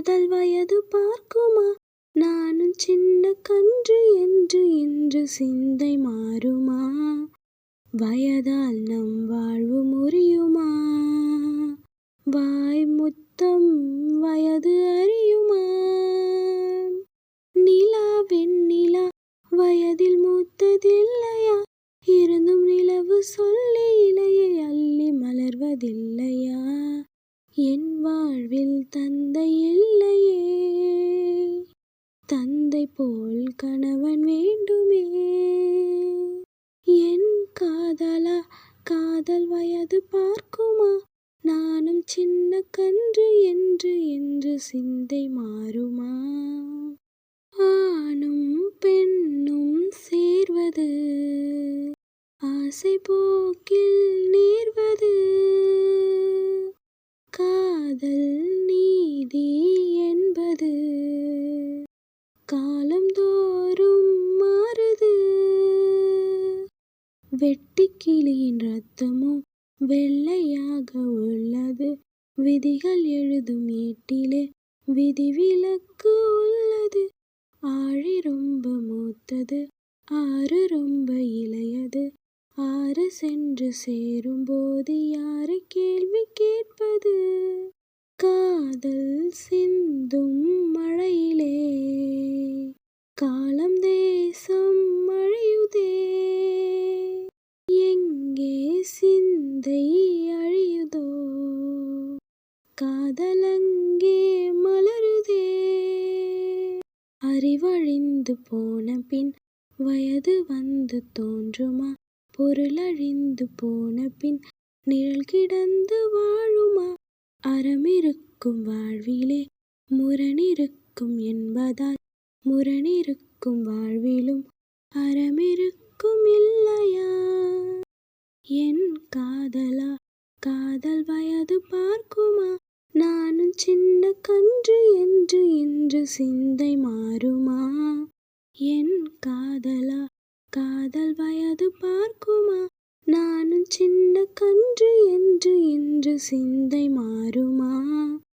காதல் வயது பார்க்குமா? நானும் சின்ன கன்று என்று இன்று சிந்தை மாறுமா? வயதால் நம் வாழ்வு முறியுமா? வாய் முத்தம் வயது அறியுமா? நிலா வெண்ணிலா வயதில் மூத்ததில்லையா? இருந்தும் நிலவு சொல்லி இலையை அள்ளி மலர்வதில்லையா? என் வாழ்வில் தந்தை இல்லையே. தந்தை போல் கணவன் வேண்டுமே. என் காதலா காதல் வயது பார்க்குமா? நானும் சின்ன கன்று என்று என்று சிந்தை மாறுமா? ஆணும் பெண்ணும் சேர்வது ஆசை போக்கில் காலந்தோறும் மாறுது. வெட்டுக்கிளியின் ரத்தமும் வெள்ளையாக உள்ளது. விதிகள் எழுதும் ஏட்டிலே விதிவிலக்கு உள்ளது. ஆழி ரொம்ப மூத்தது ஆறு ரொம்ப இளையது. ஆறு சென்று சேரும் போது யாரு கேள்வி கேட்பது? காதல் சிந்தும் சிந்தை அழியுதோ? காதலங்கே மலருதே? அறிவழிந்து போன பின் வயது வந்து தோன்றுமா? பொருளழிந்து போன பின் நிழல் கிடந்து வாழுமா? அறமிருக்கும் வாழ்விலே முரணிருக்கும் என்பதால் முரணிருக்கும் வாழ்விலும் அறமிருக்கும் காதல் வயது பார்க்குமா? நானும் சின்ன கன்று என்று இன்று சிந்தை மாறுமா? என் காதலா காதல் வயது பார்க்குமா? நானும் சின்ன கன்று என்று இன்று சிந்தை மாறுமா?